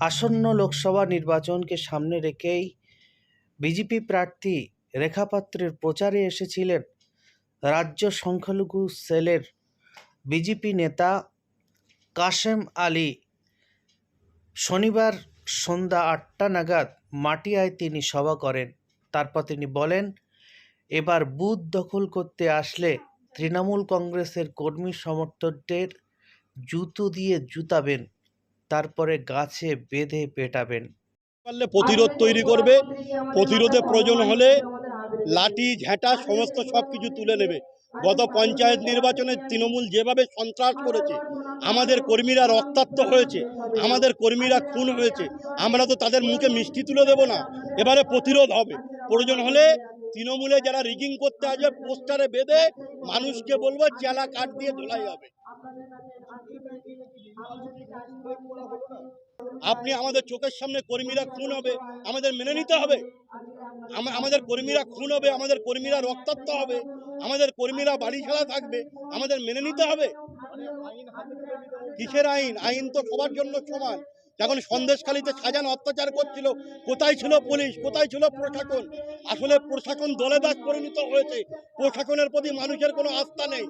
আসন্ন লোকসভা নির্বাচনকে সামনে রেখেই বিজেপি প্রার্থী রেখা পাত্রের প্রচারে এসেছিলেন রাজ্য সংখ্যালঘু সেলের বিজেপি নেতা কাশেম আলী। শনিবার সন্ধ্যা আটটা নাগাদ মাটিয়ায় তিনি সভা করেন। তারপর তিনি বলেন, এবার বুথ দখল করতে আসলে তৃণমূল কংগ্রেসের কর্মী সমর্থকদের জুতো দিয়ে জুতাবেন। তারপরে গাছে বেঁধে পেটাবেন। পারলে প্রতিরোধ তৈরি করবে প্রতিরোধে প্রয়োজন হলে লাঠি ঝ্যাঁটা সমস্ত সব কিছু তুলে নেবে। গত পঞ্চায়েত নির্বাচনে তৃণমূল যেভাবে সন্ত্রাস করেছে আমাদের কর্মীরা রক্তাক্ত হয়েছে আমাদের কর্মীরা খুন হয়েছে। আমরা তো তাদের মুখে মিষ্টি তুলে দেব না এবারে প্রতিরোধ হবে। প্রয়োজন হলে তৃণমূলে যারা রিগিং করতে আসবে, পোস্টারে বেঁধে মানুষকে বলব চেলা কাঠ দিয়ে ধোলাই হবে। আপনি আমাদের চোখের সামনে কর্মীরা খুন হবে, আমাদের মেনে নিতে হবে। আমাদের কর্মীরা খুন হবে, আমাদের কর্মীরা রক্তাক্ত হবে, আমাদের কর্মীরা বাড়ি ছাড়া থাকবে, আমাদের মেনে নিতে হবে। কিসের আইন? আইন তো সবার জন্য সমান। যখন সন্দেশখালীতে সাজান অত্যাচার করছিল, কোথায় ছিল পুলিশ? কোথায় ছিল প্রশাসন? আসলে প্রশাসন দলে দাস পরিণত হয়েছে। প্রশাসনের প্রতি মানুষের কোনো আস্থা নেই।